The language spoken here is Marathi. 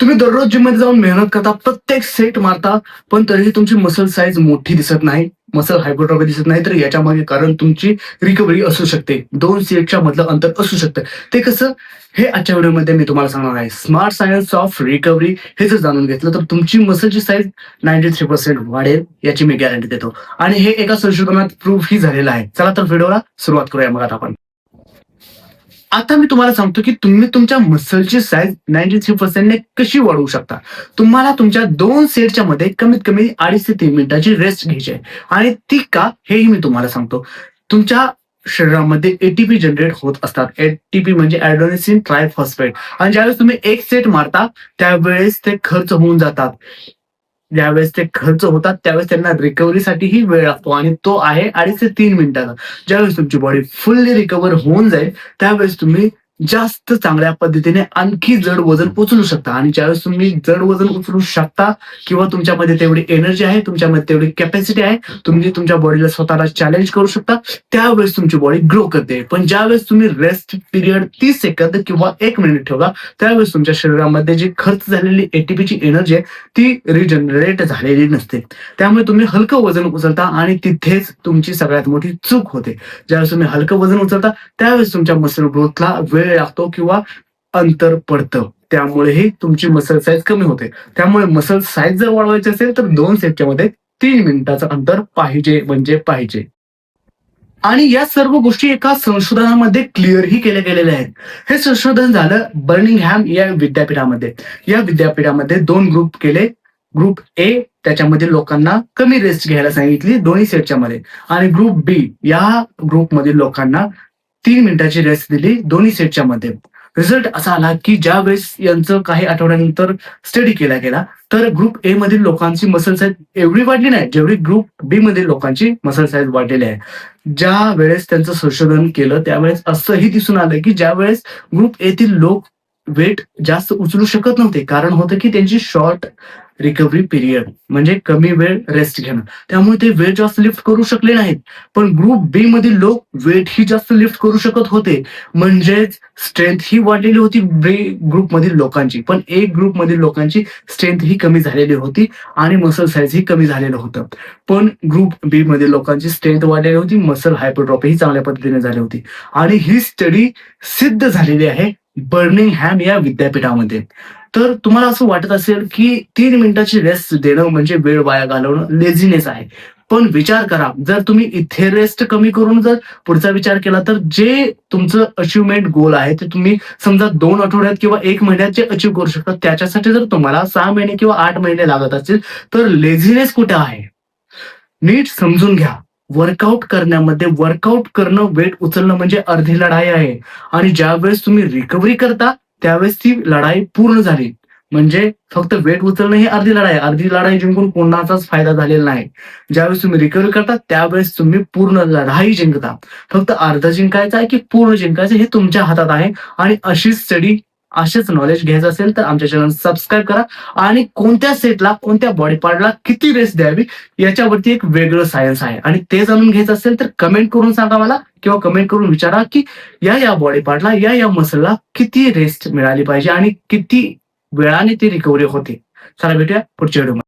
तुम्ही दररोज जिममध्ये जाऊन मेहनत करता प्रत्येक सेट मारता पण तरीही तुमची मसल साईज मोठी दिसत नाही मसल हायपोट्रॉफी दिसत नाही तर याच्यामागे कारण तुमची रिकव्हरी असू शकते. दोन सेटच्या मधलं अंतर असू शकतं. ते कसं? हे आजच्या व्हिडिओमध्ये मी तुम्हाला सांगणार आहे. स्मार्ट सायन्स ऑफ रिकव्हरी हे जर जाणून घेतलं तर तुमची मसलची साईज नाईन्टी थ्री पर्सेंट वाढेल याची मी गॅरंटी देतो. आणि हे एका संशोधनात प्रूफ ही झालेलं आहे. चला तर व्हिडिओला सुरुवात करूया. मग आता आपण. आता मी तुम्हाला सांगतो की तुम्ही तुमच्या मसलची साईज नाईन्टी थ्री पर्सेंटने कशी वाढवू शकता. तुम्हाला तुमच्या दोन सेटच्या मध्ये कमीत कमी अडीच ते तीन मिनिटाची रेस्ट घ्यायची आहे. आणि ती का हेही मी तुम्हाला सांगतो. तुमच्या शरीरामध्ये एटीपी जनरेट होत असतात. एटीपी म्हणजे ऍडोनिसिन ट्रायफॉस्फेट आणि ज्यावेळेस तुम्ही एक सेट मारता त्यावेळेस ते खर्च होऊन जातात. ज्यावेळेस ते खर्च होतात त्यावेळेस त्यांना रिकव्हरीसाठीही वेळ लागतो. आणि तो आहे अडीच ते तीन मिनिटाचा. ज्यावेळेस तुमची बॉडी फुल्ली रिकवर होऊन जाईल त्यावेळेस तुम्ही जास्त चांगल्या पद्धतीने आणखी जड वजन उचलू शकता. आणि ज्यावेळेस तुम्ही जड वजन उचलू शकता किंवा तुमच्यामध्ये तेवढी एनर्जी आहे तुमच्यामध्ये तेवढी कॅपॅसिटी आहे तुम्ही तुमच्या बॉडीला स्वतःला चॅलेंज करू शकता. त्यावेळेस तुमची बॉडी ग्रो करते. पण ज्यावेळेस तुम्ही रेस्ट पिरियड तीस सेकंद किंवा एक मिनिट ठेवला त्यावेळेस तुमच्या शरीरामध्ये जी खर्च झालेली एटीपीची एनर्जी आहे ती रिजनरेट झालेली नसते. त्यामुळे तुम्ही हलकं वजन उचलता आणि तिथेच तुमची सगळ्यात मोठी चूक होते. ज्यावेळेस तुम्ही हलकं वजन उचलता त्यावेळेस तुमच्या मसल ग्रोथला वेळ लागतो किंवा अंतर पडतं. त्यामुळेही तुमची मसल साईज कमी होते. त्यामुळे मसल साईज जर वाढवायची असेल तर दोन सेटच्या मध्ये तीन मिनिटाचं अंतर पाहिजे म्हणजे पाहिजे. आणि या सर्व गोष्टी एका संशोधनामध्ये क्लिअरही केल्या गेलेल्या आहेत. हे संशोधन झालं बर्निंगहॅम या विद्यापीठामध्ये. या विद्यापीठामध्ये दोन ग्रुप केले. ग्रुप ए त्याच्यामध्ये लोकांना कमी रेस्ट घ्यायला सांगितली दोन्ही सेटच्या मध्ये आणि ग्रुप बी या ग्रुपमधील लोकांना तीन मिनिटाची रेस्ट दिली दोन्ही सेटच्या मध्ये. रिझल्ट असा आला की ज्या वेळेस यांचं काही आठवड्यानंतर स्टडी केला गेला तर ग्रुप ए मधील लोकांची मसल साईज एवढी वाढली नाही जेवढी ग्रुप बी मधील लोकांची मसल साईज वाढलेली आहे. ज्या वेळेस त्यांचं संशोधन केलं त्यावेळेस असंही दिसून आलं की ज्या वेळेस ग्रुप एतील लोक वेट जास्त उचलू शकत नव्हते. कारण होतं की त्यांची शॉर्ट रिकव्हरी पिरियड म्हणजे कमी वेळ रेस्ट घेणं. त्यामुळे ते वेट जास्त लिफ्ट करू शकले नाहीत. पण ग्रुप बी मधील लोक वेट ही जास्त लिफ्ट करू शकत होते. म्हणजेच स्ट्रेंथ ही वाढलेली होती बी ग्रुप मधील लोकांची. पण ए ग्रुप मधील लोकांची स्ट्रेंथ ही कमी झालेली होती आणि मसल साईज ही कमी झालेलं होतं. पण ग्रुप बी मधील लोकांची स्ट्रेंथ वाढलेली होती मसल हायपरट्रॉपी ही चांगल्या पद्धतीने झाली होती. आणि ही स्टडी सिद्ध झालेली आहे बर्निंग हॅम या विद्यापीठामध्ये. तर तुम्हाला असं वाटत असेल की तीन मिनिटाची रेस्ट देणं म्हणजे वेळ वाया घालवणं लेझीनेस आहे. पण विचार करा जर तुम्ही इथे रेस्ट कमी करून जर पुढचा विचार केला तर जे तुमचं अचिव्हमेंट गोल आहे ते तुम्ही समजा दोन आठवड्यात किंवा एक महिन्यात जे अचीव्ह करू शकता त्याच्यासाठी जर तुम्हाला सहा महिने किंवा आठ महिने लागत असतील तर लेझीनेस कुठे आहे? नीट समजून घ्या. वर्कआउट करण्यामध्ये वर्कआउट करणं वेट उचलणं म्हणजे अर्धी लढाई आहे. आणि ज्या वेळेस तुम्ही रिकव्हरी करता त्यावेळेस ती लढाई पूर्ण झाली. म्हणजे फक्त वेट उचलणं ही अर्धी लढाई अर्धी लढाई जिंकून कोणाचाच फायदा झालेला नाही. ज्यावेळेस तुम्ही रिकवर करता त्यावेळेस तुम्ही पूर्ण लढाई जिंकता. फक्त अर्ध जिंकायचं आहे की पूर्ण जिंकायचं हे तुमच्या हातात आहे. आणि अशी स्टडी असेच नॉलेज घ्यायचं असेल तर आमच्या चॅनल सबस्क्राईब करा. आणि कोणत्या सेटला कोणत्या बॉडी पार्टला किती रेस्ट द्यावी याच्यावरती एक वेगळं सायन्स आहे. आणि ते जाणून घ्यायचं असेल तर कमेंट करून सांगा मला किंवा कमेंट करून विचारा की या या बॉडी पार्टला या या मसलला किती रेस्ट मिळाली पाहिजे आणि किती वेळाने ती रिकव्हरी होते. चला भेटूया पुढच्या व्हिडिओ